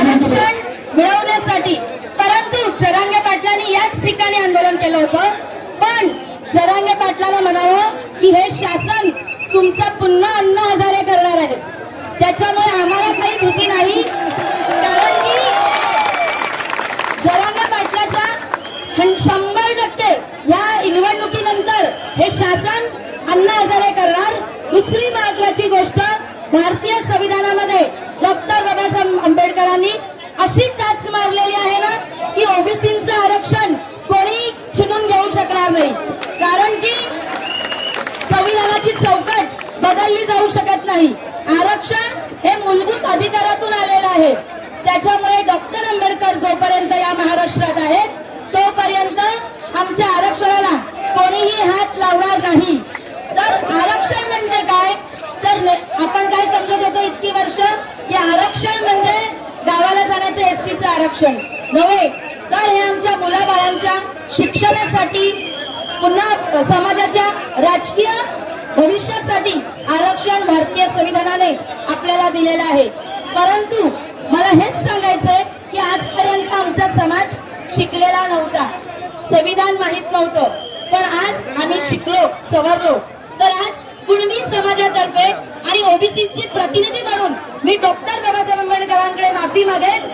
आरक्षण मिळवण्यासाठी परंतु जरांगे पाटलांनी याच ठिकाणी आंदोलन केलं होतं. पण जरांगे पाटलाला म्हणावं की हे शासन तुमचं पुन्हा अन्न हजारे करणार आहे. त्याच्यामुळे आम्हाला काही भीती नाही. कारण की जरांगे पाटलाचा शंभर टक्के या निवडणुकीनंतर हे शासन अण्णा हजारे करणार. दुसरी महत्वाची गोष्ट भारतीय संविधानामध्ये डॉक्टर बाबासाहेब आंबेडकरांनी अशी टाच मारलेली आहे ना की ओबीसीचं आरक्षण कोणी छिनून घेऊ शकणार नाही. कारण की संविधानाची चौकट बदलली जाऊ शकत नाही. आरक्षण हे मूलभूत अधिकारातून आलेलं आहे. त्याच्यामुळे डॉक्टर आंबेडकर जोपर्यंत या महाराष्ट्रात आहेत तोपर्यंत आमच्या आरक्षणाला कोणीही हात लावणार नाही. तर आरक्षण म्हणजे काय? तर आपण काय समजत होतो इतकी वर्ष? की आरक्षण म्हणजे गावाला जाण्याचं एस टीचं आरक्षण. नव्हे तर हे आमच्या मुलाबाळांच्या शिक्षणासाठी पुन्हा समाजाच्या राजकीय भविष्यासाठी आरक्षण भारतीय संविधानाने आपल्याला दिलेलं आहे. परंतु मला हेच सांगायचंय की आजपर्यंत आमचा समाज शिकलेला नव्हता. संविधान माहीत नव्हतं. पण आज आम्ही शिकलो सवरलो. तर आज कुणबी समाजातर्फे आणि ओबीसीची प्रतिनिधी म्हणून मी डॉक्टर बाबासाहेब आंबेडकरांकडे माफी मागेन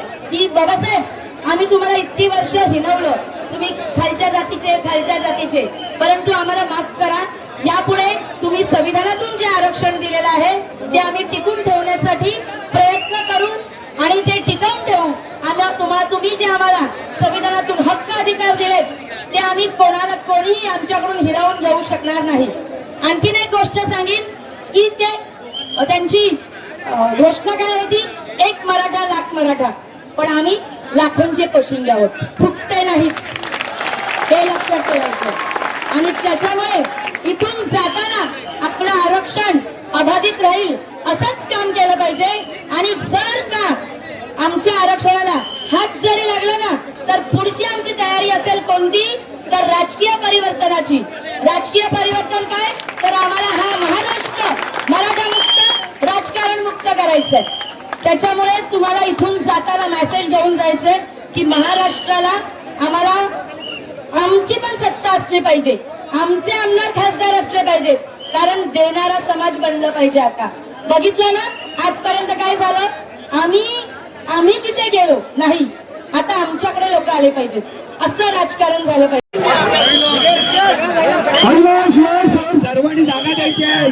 की बाबासाहेब आम्ही तुम्हाला इतकी वर्ष हिनवलं. तुम्ही खालच्या जातीचे खालच्या जातीचे. परंतु आम्हाला माफ करा. यापुढे तुम्ही संविधानातून जे आरक्षण दिलेलं आहे ते आम्ही टिकून ठेवण्यासाठी प्रयत्न करू आणि ते टिकवून ठेवू. आम्हाला तुम्हाला तुम्ही जे आम्हाला संविधानातून हक्क अधिकार दिलेत ते आम्ही कोणाला कोणीही आमच्याकडून हिरावून घेऊ शकणार नाही. आणखीन एक गोष्ट सांगेन की ते त्यांची घोषणा काय होती? एक मराठा लाख मराठा. पण आम्ही लाखोंचे पोशिंगे आहोत. फुकते नाहीत. हे लक्षात ठेवायचं आणि त्याच्यामुळे इथून जाताना आपलं आरक्षण अबाधित राहील असंच काम केलं पाहिजे. आणि जर का आमच्या आरक्षणाला हात जरी लागला ना तर पुढची आमची तयारी असेल कोणती? तर राजकीय परिवर्तनाची. राजकीय परिवर्तन काय? तर आम्हाला हा महाराष्ट्र मराठा मुक्त राजकारण मुक्त करायचंय. त्याच्यामुळे तुम्हाला इथून जाताना मेसेज घेऊन जायचंय की महाराष्ट्राला आम्हाला आमची पण सत्ता असली पाहिजे. आमचे आमदार खासदार असले पाहिजेत कारण देणारा समाज बनलं पाहिजे आता. बघितलं ना? आजपर्यंत काय झालं? आम्ही आम्ही तिथे गेलो. नाही. आता आमच्याकडे लोक आले पाहिजेत. असं राजकारण झालं पाहिजे. सर्वांनी जागा द्यायची आहे.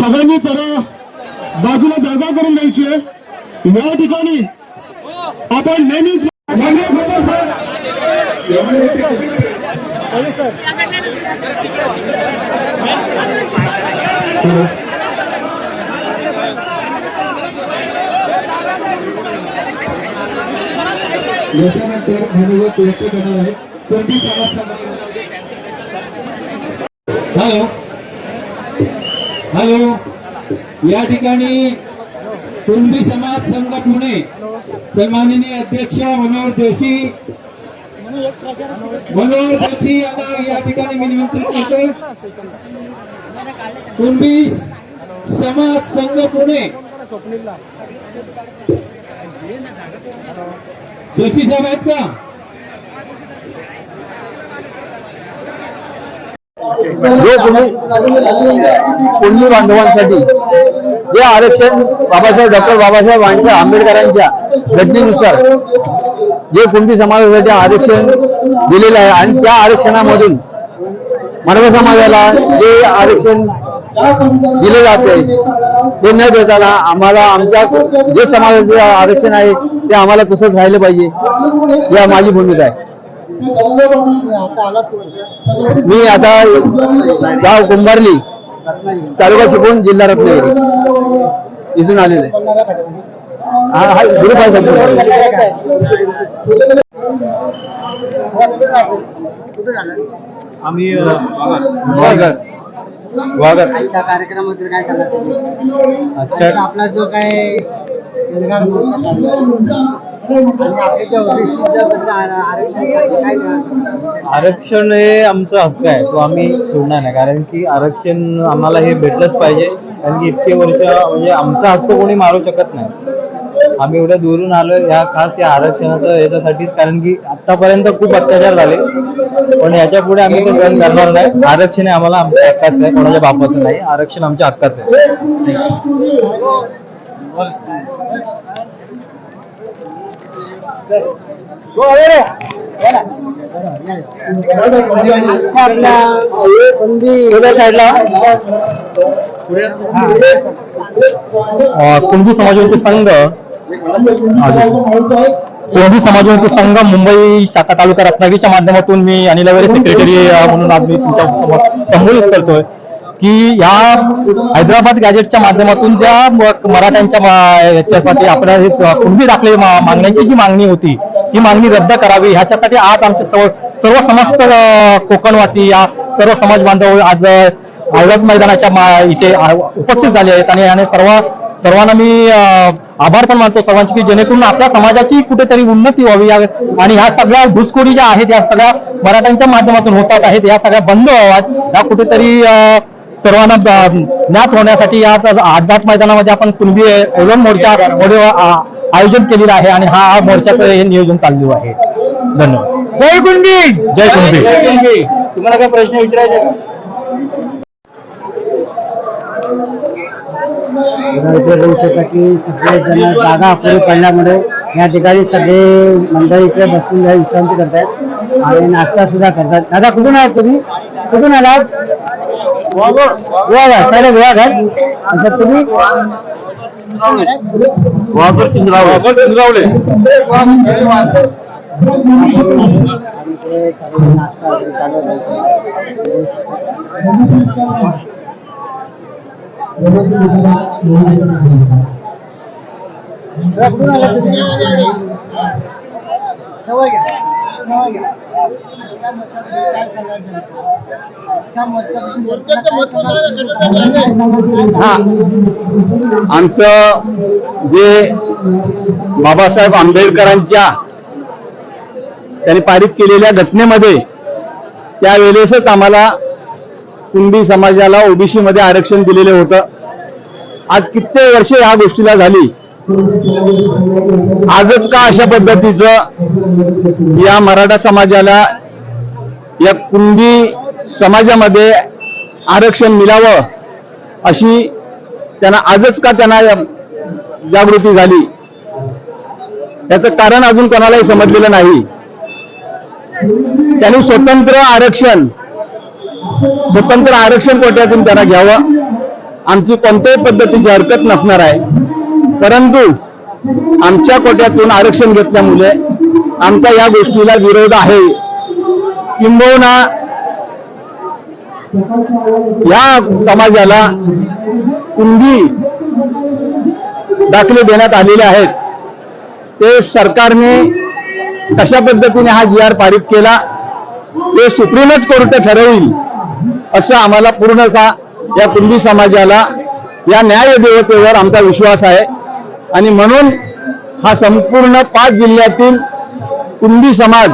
सगळ्यांनी जरा बाजूला जागा करून द्यायची आहे. या ठिकाणी आपण नेहमीच याच्यानंतर माननीय व्यक्त करणार आहे कोणती समाज हॅलो हॅलो. या ठिकाणी कुणबी समाज संघ पुणे सन्माननीय अध्यक्ष मनोहर जोशी मनोहर जोशी यांना या ठिकाणी मी निमंत्रित करतो. कुणबी समाज संघ पुणे जोशी साहेब आहेत का? जो तुम्ही कुणबी बांधवांसाठी जे आरक्षण बाबासाहेब डॉक्टर बाबासाहेब आंबे- आंबेडकरांच्या घटनेनुसार जे कुणबी समाजासाठी आरक्षण दिलेलं आहे आणि त्या आरक्षणामधून मराठा समाजाला जे आरक्षण दिले जाते ते न देताना आम्हाला आमच्या जे समाजाचे आरक्षण आहे ते आम्हाला तसंच राहिलं पाहिजे या माझी भूमिका आहे. मी आता गाव कुंभारली तालुका चिपळूण जिल्हा रत्नागिरी. इथून आलेले हा हा ग्रुप आहे आम्ही वाघर वाघर आजच्या कार्यक्रमामध्ये काय तुम्ही? अच्छा आपला जो काय आरक्षण हे आमचा हक्क आहे तो आम्ही सोडणार नाही. कारण की आरक्षण आम्हाला हे भेटलंच पाहिजे. कारण की इतके वर्ष म्हणजे आमचा हक्क कोणी मारू शकत नाही. आम्ही एवढ्या दुरून आलो या खास या आरक्षणाचं याच्यासाठीच. कारण की आतापर्यंत खूप अत्याचार झाले. पण याच्यापुढे आम्ही ते सहन करणार नाही. आरक्षण हे आम्हाला आमच्या हक्काचं आहे कोणाच्या बापाचं नाही. आरक्षण आमच्या हक्काचं आहे आजच्या आपल्या कुणबी साईडला संघ कुणबी समाजोन्नती संघ मुंबई शाखा तालुका रत्नागिरीच्या माध्यमातून मी अनिल सेक्रेटरी म्हणून आज मी तुमच्या संबोधित करतोय. की या हैदराबाद गॅजेटच्या माध्यमातून ज्या मराठ्यांच्या याच्यासाठी आपल्या हे कुणबी दाखले मा- मागण्याची जी मागणी होती ती मागणी रद्द करावी. ह्याच्यासाठी आज आमचे सर्व सर्व समस्त कोकणवासी या सर्व समाज बांधव आज अ, आझाद मैदानाच्या इथे उपस्थित झाले आहेत आणि याने सर्व सर्वांना मी आभार पण मानतो सर्वांची की जेणेकरून आपल्या समाजाची कुठेतरी उन्नती व्हावी आणि ह्या सगळ्या घुसखोरी ज्या आहेत या सगळ्या मराठ्यांच्या माध्यमातून होतात आहेत या सगळ्या बंद व्हाव्यात. या कुठेतरी सर्वांना ज्ञात होण्यासाठी आज आज आझाद मैदानामध्ये आपण कुणबी एवढं मोर्चा आयोजन केलेलं आहे आणि हा मोर्चाचं हे नियोजन चालू आहे. धन्यवाद. जय कुणबी! जय कुणबी. तुम्हाला काय प्रश्न विचारायचे का? भविष्यासाठी सगळे जण जागा अपुरी पडल्यामुळे या ठिकाणी सगळे मंडळी इकडे बसून विश्रांती करतात आणि नाश्ता सुद्धा करतात. दादा कुठून आहात तुम्ही? कुठून आलात? विभाग साडे विभाग आहेत अच्छा तुम्ही वाघर पिंजरावले पिंजरावले आणि ते सगळे नाश्ता वगैरे चालू आहे. दादा, कुठून आलात तुम्ही हा. आमचं जे बाबासाहेब आंबेडकरांच्या त्यांनी पारित केलेल्या घटनेमध्ये त्यावेळेसच आम्हाला कुणबी समाजाला ओबीसी मध्ये आरक्षण दिलेलं होतं. आज कित्येक वर्षे या गोष्टीला झाली. आजच का अशा पद्धतीचं या मराठा समाजाला या कुणबी समाजामध्ये आरक्षण मिळावं अशी त्यांना आजच का त्यांना जागृती झाली? याचं कारण अजून कोणालाही समजलेलं नाही. त्यांनी स्वतंत्र आरक्षण स्वतंत्र आरक्षण कोट्यातून त्यांना घ्यावं. आमची कोणत्याही पद्धतीची हरकत नसणार आहे. परंतु आमच्या कोट्यातून आरक्षण घेतल्यामुळे आमचा या गोष्टीला विरोध आहे. किंबहुना या समाजाला कुंभी दाखले देण्यात आलेले आहेत. ते सरकारने कशा पद्धतीने हा जी आर पारित केला ते सुप्रीमच कोर्ट ठरवेल असं आम्हाला पूर्णतः या कुंभी समाजाला या न्याय देवतेवर आमचा विश्वास आहे. आणि म्हणून हा संपूर्ण पाच जिल्ह्यातील कुंभी समाज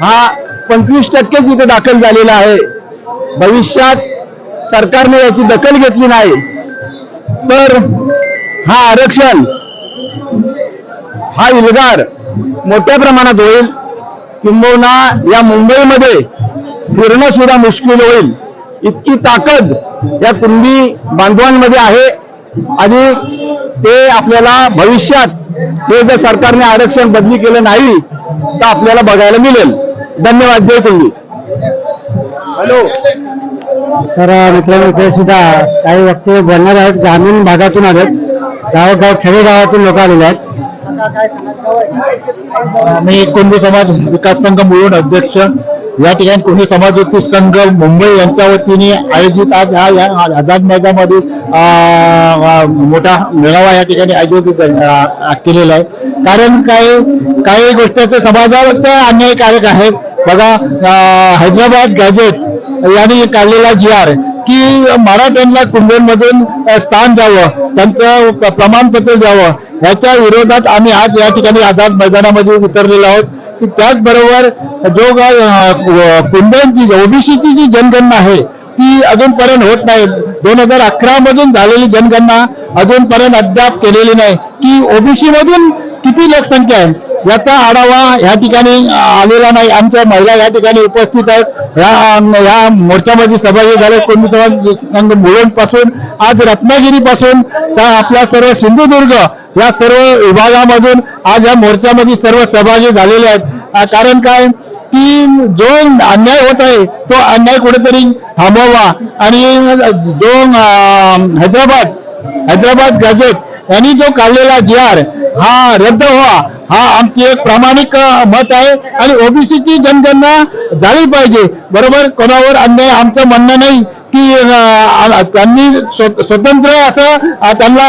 हा पंचवीस टक्केच इथे दाखल झालेला आहे. भविष्यात सरकारने याची दखल घेतली नाही. तर हा आरक्षण हा इलगार मोठ्या प्रमाणात होईल. किंबहुना या मुंबईमध्ये फिरणं सुद्धा मुश्किल होईल. इतकी ताकद या कुणबी बांधवांमध्ये आहे. आणि ते आपल्याला भविष्यात हे जर सरकारने आरक्षण बदली केलं नाही तर आपल्याला बघायला मिळेल. धन्यवाद. जय कुंडी हॅलो. तर मित्रांनो इकडे सुद्धा काही व्यक्ती बोलणार आहेत. ग्रामीण भागातून आलेत. गावोगाव खेडेगावातून लोक आलेले आहेत. मी कुणबी समाज विकास संघ मुळून अध्यक्ष या ठिकाणी कुणी समाजोत्ती संघ मुंबई यांच्या वतीने आयोजित आज हा या आझाद मैदानामध्ये मोठा मेळावा या ठिकाणी आयोजित केलेला आहे. कारण काय काही गोष्टीचं समाजावर ते अन्यायकारक आहेत. बघा हैदराबाद गॅजेट यांनी काढलेला जी आर की मराठ्यांना कुंभोणमधून स्थान द्यावं त्यांचं प्रमाणपत्र द्यावं. याच्या विरोधात आम्ही आज या ठिकाणी आझाद मैदानामध्ये उतरलेलो आहोत. की त्याचबरोबर जो काय ओबीसीची जी जनगणना आहे ती अजूनपर्यंत होत नाही. दोन हजार अकरा मधून झालेली जनगणना अजूनपर्यंत अद्याप केलेली नाही. की ओबीसी मधून किती लोकसंख्या आहे याचा आढावा या ठिकाणी आलेला नाही. आमच्या महिला या ठिकाणी उपस्थित आहेत. या या मोर्चामध्ये सहभागी झाले. कोणी समाज मुलंपासून आज रत्नागिरीपासून तर आपला सर्व सिंधुदुर्ग या सर्व विभागामधून आज या मोर्चामध्ये सर्व सहभागी झालेले आहेत. कारण काय? की जो अन्याय होत आहे तो अन्याय कुठेतरी थांबवावा आणि जो हैदराबाद हैदराबाद गॅजेट यांनी जो काढलेला जी आर हा रद्द व्हावा हा आमची एक प्रामाणिक मत आहे आणि ओबीसीची जनगणना झाली पाहिजे. बरोबर? कोणावर अन्याय आमचं म्हणणं नाही. की त्यांनी स्वतंत्र असं त्यांना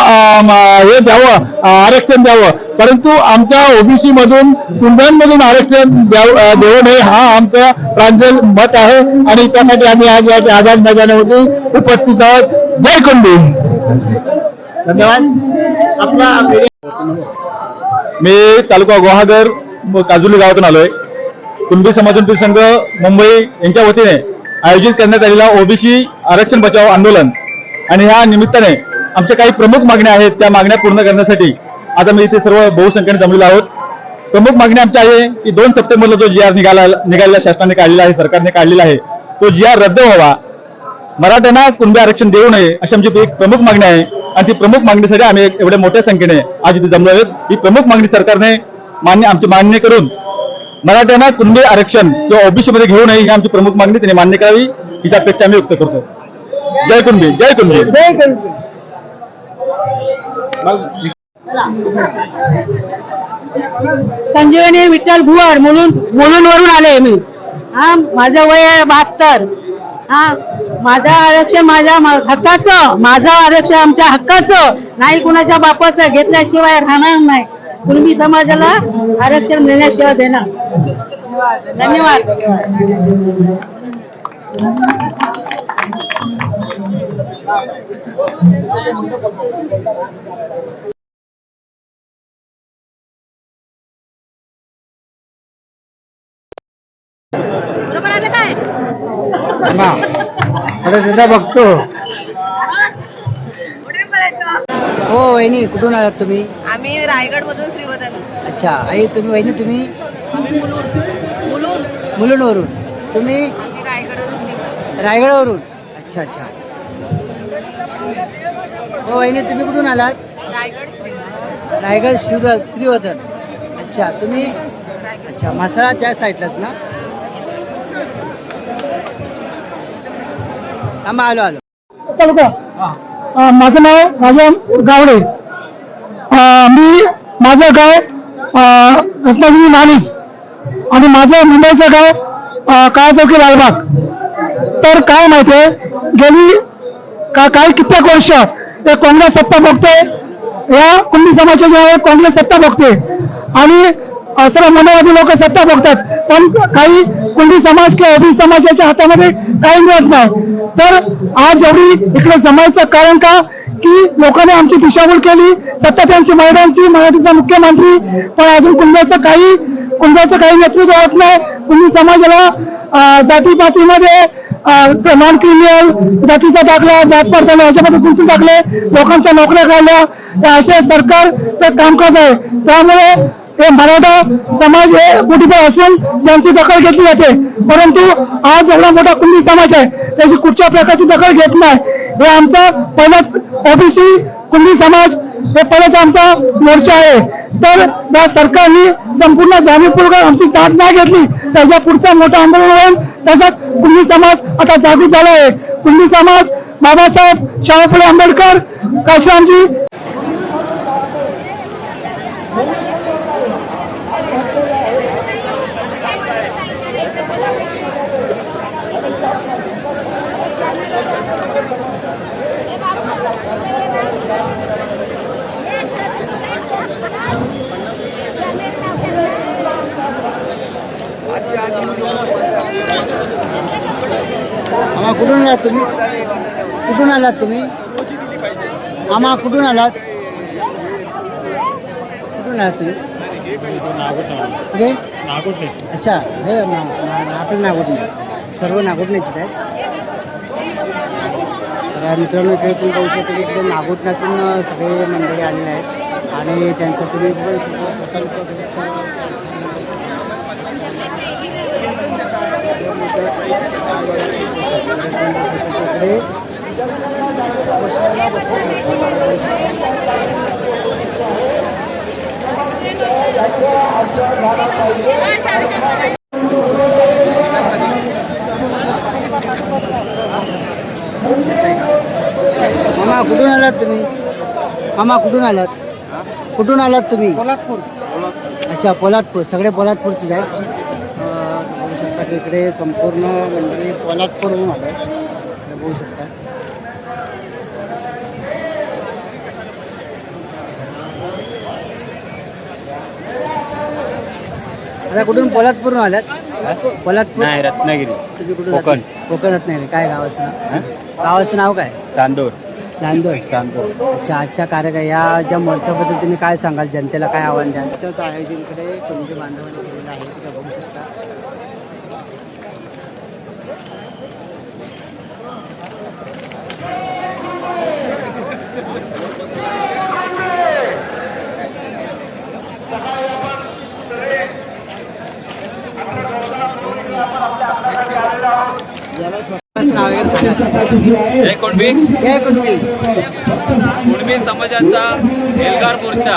हे द्यावं आरक्षण द्यावं. परंतु आमच्या ओबीसी मधून कुंभांमधून आरक्षण देऊ नये हा आमचा प्रांजल मत आहे. आणि त्यासाठी आम्ही आज या आझाद मैदानामध्ये उपस्थित आहोत. जय कुंडी! धन्यवाद. आपला मी तालुका गुहागर काजुली गावातून आलोय. कुणबी समाजोन्नती संघ मुंबई यांच्या वतीने. आयोजित करण्यात आलेला ओबीसी आरक्षण बचाव आंदोलन. आणि ह्या निमित्ताने आमच्या काही प्रमुख मागण्या आहेत त्या मागण्या पूर्ण करण्यासाठी आता मी इथे सर्व बहुसंख्येने जमलेलो आहोत. प्रमुख मागणी आमची आहे की दोन सप्टेंबरला जो जी आर निघाला निघालेला शासनाने काढलेला आहे सरकारने काढलेला आहे तो जी आर रद्द व्हावा. मराठ्यांना कुणबी आरक्षण देऊ नये अशी आमची एक प्रमुख मागणी आहे. आणि ती प्रमुख मागणीसाठी आम्ही एक एवढ्या मोठ्या संख्येने आज इथे जमलो आहोत. ही प्रमुख मागणी सरकारने मान्य आमची मान्य करून मराठ्यांना कुणबी आरक्षण किंवा ओबीसी मध्ये घेऊ नये ही आमची प्रमुख मागणी त्यांनी मान्य करावी हिची अपेक्षा आम्ही व्यक्त करतो जय कुणबी जय कुणबी. संजीवनी विठ्ठल भुवर मुलुंड मुलुंडवरून आले मी. हा माझं वय आहे बहात्तर. हा माझं आरक्षण माझ्या हक्काचं. माझं आरक्षण आमच्या हक्काचं. नाही कुणाच्या बापाचं घेतल्याशिवाय राहणार नाही. कुणबी समाजाला आरक्षण देण्याशिवाय देणार. धन्यवाद. बघतो. हो वहिनी कुठून आलात तुम्ही? आम्ही रायगड मधून श्रीवर्धन. अच्छा. आई तुम्ही वहिनी तुम्ही? आम्ही मुलुंड मुलुंड मुलुंडवरून तुम्ही? आम्ही रायगड रायगडवरून. अच्छा अच्छा. हो वहिनी तुम्ही कुठून आलात? रायगड शिव श्रीवर्धन. अच्छा तुम्ही? अच्छा म्हसळा त्या साईडलात ना? थांबा आलो आलो. तालुका? अं, माझं नाव राजा गावडे. अं, मी माझं गाव रत्नागिरी नाणीज आणि माझं मुंबईचं गाव अं, काळाचौकी लालबाग. तर काय माहिती आहे? गेली का काही कित्येक वर्ष ते काँग्रेस सत्ता बघते या कुंभी जे आहे काँग्रेस सत्ता बघते आणि सर्व मनोवादी लोक सत्ता बघतात पण काही कुंडी समाज किंवा ओबीसी समाजाच्या हातामध्ये काही मिळत नाही. तर आज एवढी इकडे जमायचं कारण का? की लोकांनी आमची दिशाभूल केली सत्ता त्यांची महिलांची मराठीचा मुख्यमंत्री पण अजून कुंभाचं काही कुंभाचं काही नेतृत्व होत नाही. कुंभी समाजाला जातीपातीमध्ये नॉन क्रिमिनल जातीचा दाखला जात पडताना याच्यामध्ये गुंतून टाकले लोकांच्या नोकऱ्या काढल्या. हे असे सरकारचं कामकाज आहे. त्यामुळे हे मराठा समाज हे कुठे असून त्यांची दखल घेतली जाते. परंतु आज एवढा मोठा कुंभी समाज आहे. त्याची कुठच्या प्रकारची दखल घेत नाही. हे आमचा पहिलाच ओबीसी कुंभी समाज हे पहिलाच आमचा मोर्चा आहे. तर त्या सरकारने संपूर्ण जाणीवपूर्वक आमची दाद नाही घेतली त्याच्या पुढचा मोठं आंदोलन होईल. त्याच्यात कुंभी समाज आता जागृत झाला आहे. कुंभी समाज बाबासाहेब शाहू आंबेडकर काशीरामजी कुठून आलात तुम्ही? कुठून आलात तुम्ही? आम्हा कुठून आलात? कुठून आलात तुम्ही? कुठे अच्छा हे आपलं नागोटणे सर्व नागोटण्याचे आहेत. तर मित्रांनो इकडे तुम्ही पाहू शकता की इकडे नागोटण्यातून सगळे मंडळी आलेले आहेत. आणि त्यांचा तुम्ही पण सुद्धा प्रकल्प इकडे मामा कुठून आलात तुम्ही? मामा कुठून आलात? कुठून आलात तुम्ही? पोलादपूर अच्छा पोलादपूर. सगळे पोलादपूरचे आहेत बघू शकता की इकडे संपूर्ण मंडळी पोलादपूरहून आले. बघू शकता? आता कुठून? पोलादपूरहून आल्यात? पोलादपूर नाही रत्नागिरी. तुम्ही कुठून कोकण. जाता? कोकणात नाही रे. काय गावाचं नाव गावाचं नाव काय? चांदोर. नांदोर चांदोर. अच्छा आजच्या कार्यक्रम या ज्या मोर्चाबद्दल तुम्ही काय सांगाल? जनतेला काय आव्हान द्याल? त्याचं आयोजनकडे तुमचे बांधवांनी केलेलं आहे. तिथं बघू शकता. जय कुणबी. जय कुटुंबी कुणबी समाजाचा एल्गार मोर्चा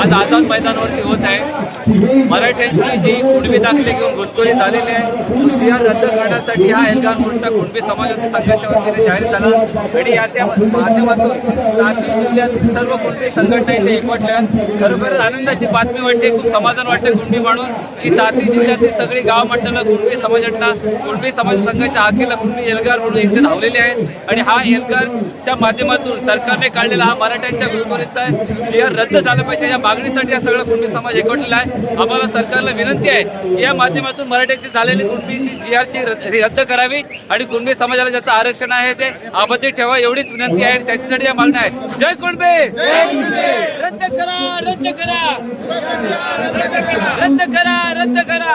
आज आझाद मैदानावरती होत आहे. मराठ्यांची जी कुणबी दाखले घेऊन घुसखोरी झालेली आहे तो रद्द करण्यासाठी हा एल्गार मोर्चा कुणबी समाजाच्या संघाच्या वतीने जाहीर झाला. आणि याच्या माध्यमातून सातवी जिल्ह्यातील सर्व कुणबी संघटना इथे एकवटल्यात खरोखर आनंदाची बातमी वाटते खूप समाधान वाटते कुणबी म्हणून की सातवी जिल्ह्यातील सगळी गाव मंडळं कुणबी समाजातला कुणबी समाज संघाच्या आखेला कुणबी एल्गार म्हणून इथे धावलेले आहेत. आणि हा एल्गारच्या माध्यमातून सरकारने काढलेला हा मराठ्यांच्या घुसखोरीचा जी रद्द झाला पाहिजे या मागणीसाठी हा सगळा कुणबी समाज एकवटलेला आहे. आम्हाला सरकारला विनंती आहे या माध्यमातून मराठ्यांची झालेली कुणबीची जी आरची रद्द करावी आणि कुणबी समाजाला ज्याचं आरक्षण आहे ते अबाधित ठेवा एवढीच विनंती आहे. त्याच्यासाठी या मागण्या आहेत. जय कुणबे रद्द करा रद्द करा. रद्द करा रद्द करा.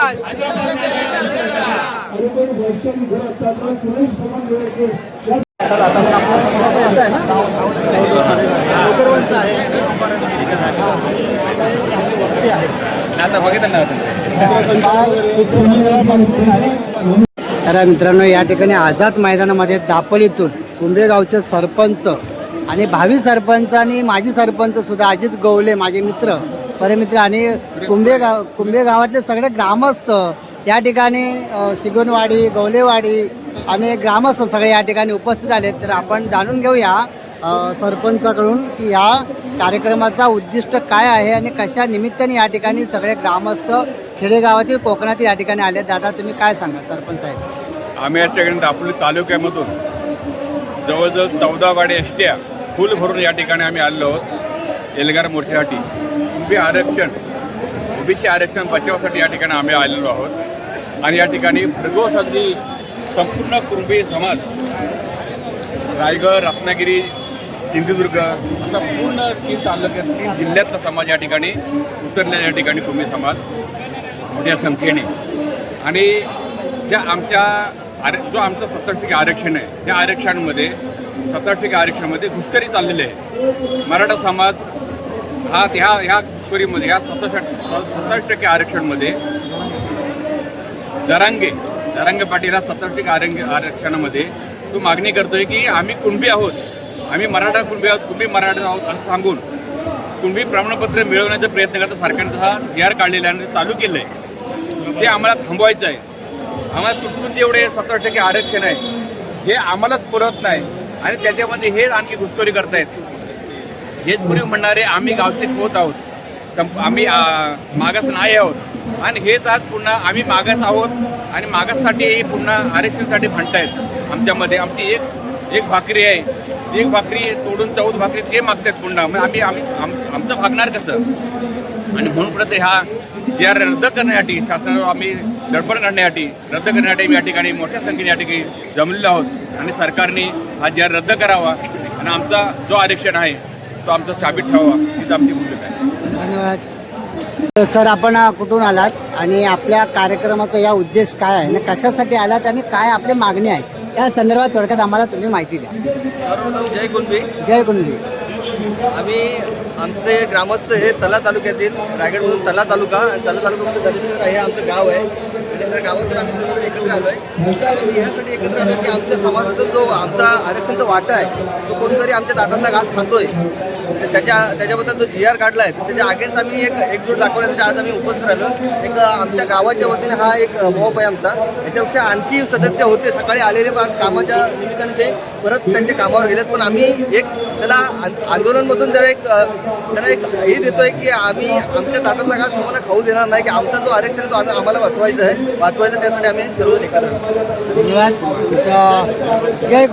आहे. तर मित्रांनो या ठिकाणी आझाद मैदानामध्ये दापोलीतून कुंभेगावचे सरपंच आणि भावी सरपंच आणि माजी सरपंच सुद्धा अजित गवले माझे मित्र परमित्र आणि कुंभेगाव कुंभेगावातले सगळे ग्रामस्थ या ठिकाणी अ, गवलेवाडी आणि ग्रामस्थ सगळे या ठिकाणी उपस्थित आले तर आपण जाणून घेऊया सरपंचाकडून की या कार्यक्रमाचा उद्दिष्ट काय आहे आणि कशा निमित्ताने या ठिकाणी सगळे ग्रामस्थ खेडेगावातील कोकणातील या ठिकाणी आले? दादा तुम्ही काय सांगा सरपंच साहेब. आम्ही या ठिकाणी दापोली तालुक्यामधून जवळजवळ चौदा वाडे एसट्या फुल भरून या ठिकाणी आम्ही आलेलो आहोत एल्गार मोर्चासाठी. उभी आरक्षण ओबीसी आरक्षण बचावासाठी या ठिकाणी आम्ही आलेलो आहोत. आणि या ठिकाणी भरघोस अगदी संपूर्ण कुरुबी समाज रायगड रत्नागिरी सिंधुदुर्ग. असा पूर्ण तीन तालुक्यात तीन जिल्ह्यातला समाज या ठिकाणी उतरल्या या ठिकाणी कुंभी समाज मोठ्या संख्येने. आणि ज्या आमच्या आर जो आमचं सत्तर टक्के आरक्षण आहे त्या आरक्षणामध्ये सत्तर टक्के आरक्षणामध्ये घुसखोरी चाललेली आहे. मराठा समाज हा ह्या ह्या घुसखोरीमध्ये ह्या सत्तर सत्तर टक्के आरक्षणमध्ये दरांगे दरांगे पाटील हा सत्तर टक्के आरंग आरक्षणामध्ये तो मागणी करतोय की आम्ही कुणबी आहोत. आम्ही मराठा कुणबी आहोत कुणबी मराठा आहोत असं सांगून कुणबी प्रमाणपत्र मिळवण्याचा प्रयत्न करता. सरकारने हा जी काढलेला आहे आणि चालू केलं आहे ते आम्हाला थांबवायचं आहे. आम्हाला तुटून जेवढे सत्तर टक्के आरक्षण आहे हे आम्हालाच पुरत नाही. आणि त्याच्यामध्ये हे आणखी घुसखोरी करतायत. हेच पूर्वी म्हणणारे आम्ही गावचे होत आहोत. आम्ही मागास नाही आहोत. आणि हेच आज पुन्हा आम्ही मागास आहोत. आणि मागाससाठी पुन्हा आरक्षणासाठी म्हणतायत आमच्यामध्ये. आमची एक एक भाकरी आहे. एक भाकरी तोडून चौद भाकरी ते मागतात पुन्हा. मग आम्ही आम्ही आम आमचं भागणार कसं? आणि म्हणून प्रति हा जे आर रद्द करण्यासाठी शासनावर आम्ही दडपण करण्यासाठी रद्द करण्यासाठी आम्ही या ठिकाणी मोठ्या संख्येने या ठिकाणी जमलेलो आहोत. आणि सरकारने हा जे आर रद्द करावा. आणि आमचा जो आरक्षण आहे तो आमचा साबित ठेवावा. हीच आमची भूमिका आहे. धन्यवाद. सर आपण कुठून आलात? आणि आपल्या कार्यक्रमाचा या उद्देश काय आहे? आणि कशासाठी आलात? आणि काय आपली मागणी आहे? या संदर्भात थोडक्यात आम्हाला तुम्ही माहिती द्या. जय कुणबी. जय कुंडली आम्ही आमचे ग्रामस्थ हे तला तालुक्यातील रायगडमधून तला तालुका आणि तला तालुक्यामध्ये गणेश्वर हे आमचं गाव आहे. गणेश्वर गावातून आम्ही सर्वजण एकत्र आलो आहे आम्ही यासाठी एकत्र आलो की आमच्या समाजाचा जो आमचा आरक्षणचा वाटा आहे तो कोणतरी आमच्या ताटातला घास खातोय. तर त्याच्या त्याच्याबद्दल जो जी आर काढला आहे तर त्याच्या अगेन्स्ट आम्ही एक एकजूट दाखवण्यासाठी आज आम्ही उपस्थित राहिलो. एक आमच्या गावाच्या वतीने हा एक मोप आहे आमचा. याच्यापेक्षा आणखी सदस्य होते सकाळी आलेले पण आज कामाच्या निमित्ताने ते परत त्यांच्या कामावर गेलेत पण आम्ही एक त्याला आंदोलनमधून जरा एक त्याला एक हे देतोय की आम्ही आमच्या ताटातला घास तुम्हाला खाऊ देणार नाही की आमचा जो आरक्षण आहे तो आम्ही आम्हाला वाचवायचा आहे. वाचवायचा त्यासाठी आम्ही सर्व आलो. धन्यवाद. जय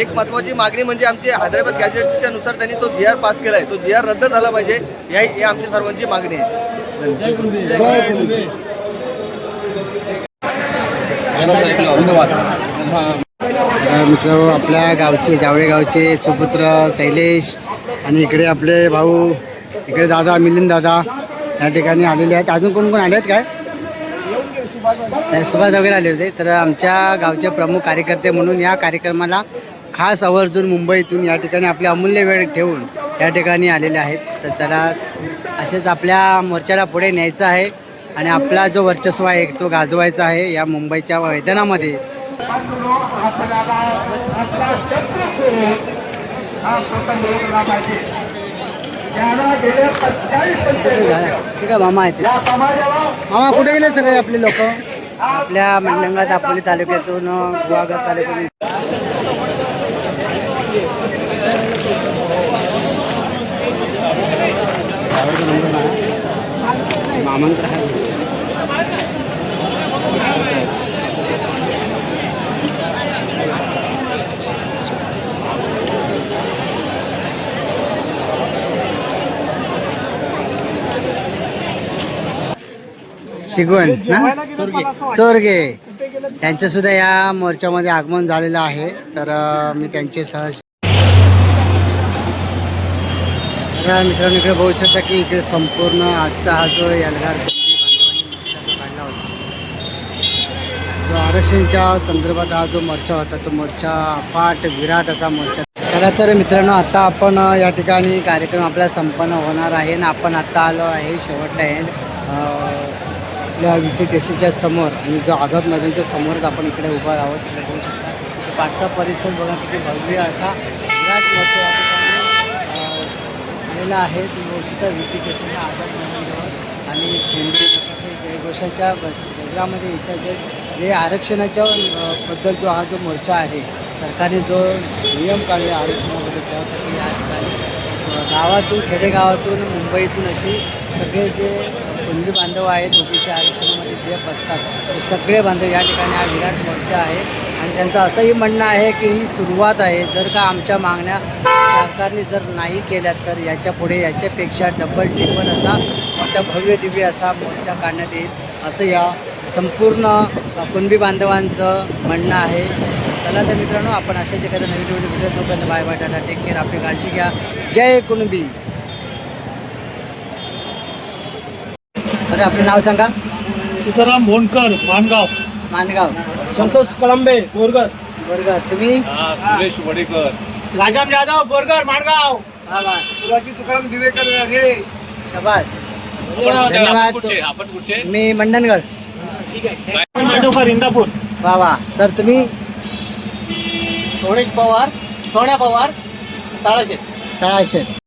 एक महत्वाची मागणी म्हणजे आमची हैदराबाद गॅजेटच्या नुसार त्यांनी तो जी आर पास केला आहे तो जी आर रद्द झाला पाहिजे या ही आमची सर्वांची मागणी आहे. जय कुंडली मित्र आपल्या गावचे जावळे गावचे सुपुत्र शैलेश आणि इकडे आपले भाऊ इकडे दादा मिलिंद दादा या ठिकाणी आलेले आहेत. अजून कोण कोण आले आहेत काय? सुभाष वगैरे आले होते. तर आमच्या गावचे प्रमुख कार्यकर्ते म्हणून या कार्यक्रमाला खास आवर्जून मुंबईतून या ठिकाणी आपली अमूल्य वेळ ठेवून या ठिकाणी आलेले आहेत. तर चला असेच आपल्या मोर्चाला पुढे न्यायचं आहे आणि आपला जो वर्चस्व आहे तो गाजवायचा आहे या मुंबईच्या मैदानामध्ये. ठीक आहे मामा आहेत. मामा कुठे गेले सगळे आपले लोक? आपल्या मंडंगा दापोली तालुक्यातून गुहागर तालुक्यातून. मामांकडे शिगवण ना? चोरगे. त्यांचं सुद्धा या मोर्चामध्ये आगमन झालेलं आहे. तर मी त्यांचे सह तर मित्रांनो इकडे बघू शकता की इकडे संपूर्ण आजचा हा जो एल्गार काढला होता. जो आरक्षणच्या संदर्भात हा जो मोर्चा होता तो मोर्चा अफाट विराट असा मोर्चा. चला तर मित्रांनो आता आपण या ठिकाणी कार्यक्रम आपला संपन्न होणार आहे. आणि आपण आता आलो आहे शेवटला एंड आपल्या विटी स्टेशनच्या समोर आणि जो आझाद मैदानच्या समोरच आपण इकडे उभा आहोत तिकडे बघू शकता. पाठचा परिसर बघा किती भव्य असा विराट मोठा या ठिकाणी आलेला आहे. तुम्ही बघू शकता विटी स्टेशनच्या आझाद मैदानावर आणि झेंडे जयघोषाच्या बस वेगळ्यामध्ये इथं जे जे आरक्षणाच्या बद्दल जो हा जो मोर्चा आहे सरकारने जो नियम काढले आरक्षणाबद्दल त्यासाठी या ठिकाणी गावातून खेडेगावातून मुंबईतून अशी सगळे जे कुणबी बांधव आहेत ओबीसी आरक्षणामध्ये जे बसतात ते सगळे बांधव या ठिकाणी हा विराट मोर्चा आहे. आणि त्यांचं असंही म्हणणं आहे की ही सुरुवात आहे. जर का आमच्या मागण्या सरकारने जर नाही केल्या तर याच्यापुढे याच्यापेक्षा डबल ट्रिपल असा मोठा भव्य दिव्य असा मोर्चा काढण्यात येईल असं या संपूर्ण कुणबी बांधवांचं म्हणणं आहे. चला तर मित्रांनो आपण अशाच एखाद्या नवीन व्हिडिओ भेटूया तोपर्यंत bye bye tata take care आपली काळजी घ्या. जय कुणबी. अरे आपलं नाव सांगा. सीताराम भोंडकर मानगाव. मानगाव. संतोष कळंबे बोरगर वर्ग तुम्ही? सुरेश वडेकर. राजाम जाधव बोरगर माणगाव हा वा शिवाजी तुकाराम दिवेकर रेळे शबास. आपण धन्यवाद. कुठचे आपण कुठचे मी मंडणगड. मेंढोकर इंदापूर. वा वा. सर तुम्ही? सोनेश पवार सोन्या पवार ताळाचे तळाशे